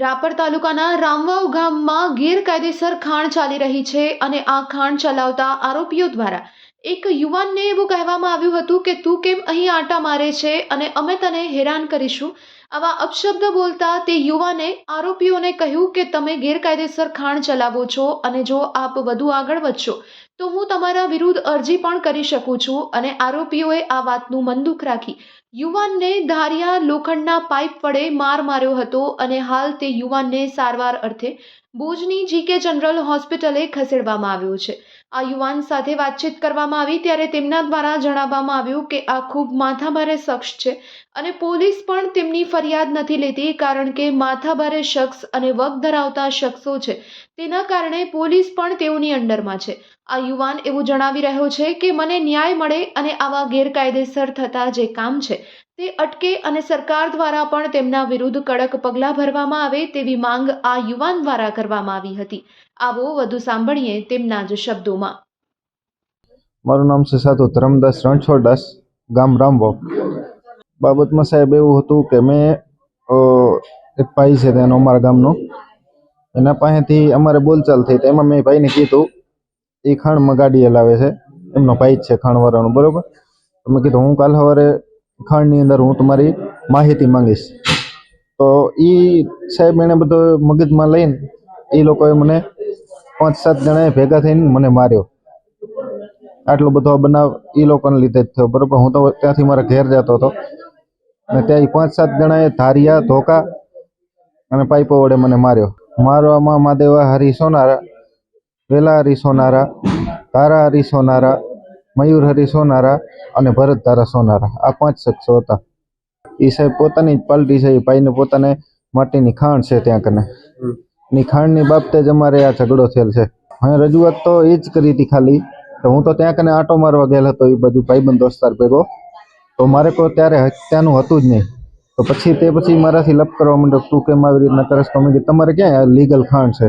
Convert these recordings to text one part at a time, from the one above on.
રાપર તાલુકાના રામવાવ ગામમાં ગેરકાયદેસર ખાણ ચાલી રહી છે અને આ ખાણ ચલાવતા આરોપીઓ દ્વારા એક યુવાનને એવું કહેવામાં આવ્યું હતું કે તું કેમ અહીં આંટા મારે છે અને અમે તને હેરાન કરીશું? આવા અપશબ્દ બોલતા તે યુવાને, આરોપીઓને કહ્યું કે તમે ગેરકાયદેસર ખાણ ચલાવો છો અને જો આપ વધુ આગળ વધશો, તો હું તમારા વિરુદ્ધ અરજી પણ કરી શકું છું અને આરોપીઓએ આ વાતનું મનદુખ રાખી. યુવાનને ધારિયા લોખંડના પાઇપ વડે માર માર્યો હતો અને હાલ તે યુવાનને સારવાર અર્થે ભુજની જીકે જનરલ હોસ્પિટલે ખસેડવામાં આવ્યો છે. આ યુવાન સાથે વાતચીત કરવામાં આવી ત્યારે તેમના દ્વારા જણાવવામાં આવ્યું કે આ ખૂબ માથાભારે શખ્સ છે અને પોલીસ પણ તેમની ફરિયાદ નથી લેતી કારણ કે માથાભારે શખ્સ અને વગ ધરાવતા શખ્સો છે. તેના કારણે પોલીસ પણ તેઓની અંડરમાં છે. આ યુવાન એવું જણાવી રહ્યો છે કે મને ન્યાય મળે અને આવા ગેરકાયદેસર થતા જે કામ છે તે અટકે અને સરકાર દ્વારા પણ તેમના વિરુદ્ધ કડક પગલાં ભરવામાં આવે તેવી માંગ આ યુવાન દ્વારા કરવામાં આવી હતી. આવો વધુ સાંભળીએ તેમના જ શબ્દોમાં. મારું નામ છે સાધુ ધરમદાસ રણછોડદાસ, ગામ રામવાવ બાબતમાં સાહેબ એવું હતું કે મેં એક ભાઈ છે તેનો અમારા ગામનો. એના પાસેથી અમારે બોલચાલ થઈ તો એમાં મેં ભાઈને કીધું એ ખાણમાં ગાડી હલાવે છે. એમનો ભાઈ જ છે ખાણવાળાનો, બરોબર? મેં કીધું, હું કાલ સવારે ખાણની અંદર હું તમારી માહિતી માંગીશ. તો એ સાહેબ એણે બધો મગજમાં લઈને એ લોકોએ મને પાંચ સાત જણાએ ભેગા થઈને મને માર્યો. આટલો બધો બનાવ એ લોકોને લીધે જ થયો, બરોબર? હું તો ત્યાંથી મારા ઘેર જતો હતો. અને ત્યાં પાંચ સાત જણાએ ધારિયા, ધોકા અને પાઇપો વડે મને માર્યો. મારવામાં માદેવા હરી સોનારા, વેલા હરી સોનારા, તારા હરી સોનારા, મયુર હરી સોનારા અને ભરત તારા સોનારા. આ પાંચ શખ્સો હતા. એ સાહેબ પોતાની જ પાલટી છે એ ભાઈને પોતાને માટીની ખાણ છે ત્યાં કને. ની ખાણની બાબતે જ અમારે આ ઝઘડો થયેલ છે. હવે રજૂઆત તો એ જ કરી હતી ખાલી. તો હું તો ત્યાં કને આંટો મારવા ગયેલ હતો એ બધું ભાઈબંધ દોસ્તાર ભેગો. તો મારે કોઈ ત્યારે હત્યાનું હતું જ નહીં. તો પછી તે પછી મારાથી લપ કરવા માંડ્યો તું કેમ આવી રીતના કરસ? તો મેં કીધું તમારે ક્યાં લીગલ ખાણ છે?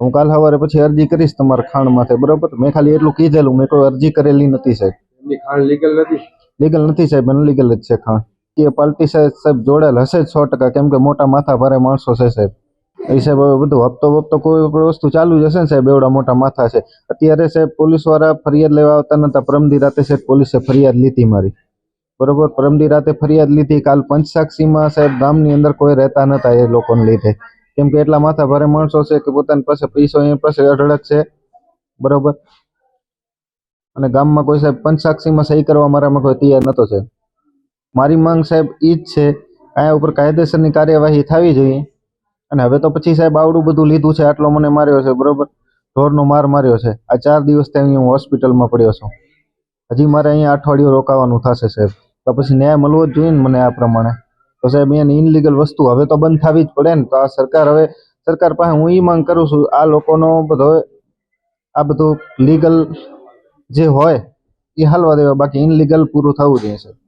હું કાલ સવારે પછી અરજી કરીશ તમારા ખાણ માથે. બરોબર? મેં ખાલી એટલું કીધેલું મેં કોઈ અરજી કરેલી નથી સાહેબ. એમની ખાણ લીગલ નથી? લીગલ નથી સાહેબ અનલીગલ જ છે ખાણ. એ પાર્ટી સાહેબ સાહેબ જોડેલ હશે જ સો ટકા કેમ કે મોટા માથા ભારે માણસો છે સાહેબ. એ સાહેબ હવે બધું હપ્તો વપ્તો કોઈ પણ વસ્તુ ચાલુ જ હશે ને સાહેબ એવડા મોટા માથા છે. અત્યારે સાહેબ પોલીસવાળા ફરિયાદ લેવા આવતા નતા પરમદી રાતે સાહેબ પોલીસે ફરિયાદ લીધી મારી. બરોબર, પરમદી રાતે ફરિયાદ લીધી. કાલ પંચસાક્ષીમાં સાહેબ ગામની અંદર કોઈ રહેતા નતા એ લોકોને લીધે. કેમ કે એટલા માથા ભારે માણસો છે કે પોતાની પાસે પૈસો એની પાસે અઢળક છે. બરોબર? અને ગામમાં કોઈ સાહેબ પંચસાક્ષીમાં સહી કરવા મારામાં કોઈ તૈયાર નતો છે. મારી માંગ સાહેબ ઈ જ છે આયા ઉપર કાયદેસરની કાર્યવાહી થવી જોઈએ. અને હવે તો પછી સાહેબ આવડું બધું લીધું છે, આટલો મને માર્યો છે, બરોબર? ઢોરનો માર માર્યો છે. આ ચાર દિવસથી અહીં હું હોસ્પિટલમાં પડ્યો છું. હજી મારે અહીંયા અઠવાડિયું રોકાવાનું થશે સાહેબ. તો પછી ન્યાય મળવો જ જોઈએ ને મને આ પ્રમાણે. તો સાહેબ, અહીંયા ઇનલીગલ વસ્તુ હવે તો બંધ થવી જ પડે ને. તો આ સરકાર હવે, સરકાર પાસે હું એ માંગ કરું છું, આ લોકોનો બધો આ બધું લીગલ જે હોય એ હાલવા દેવા. બાકી ઇનલીગલ પૂરું થવું જોઈએ, સાહેબ.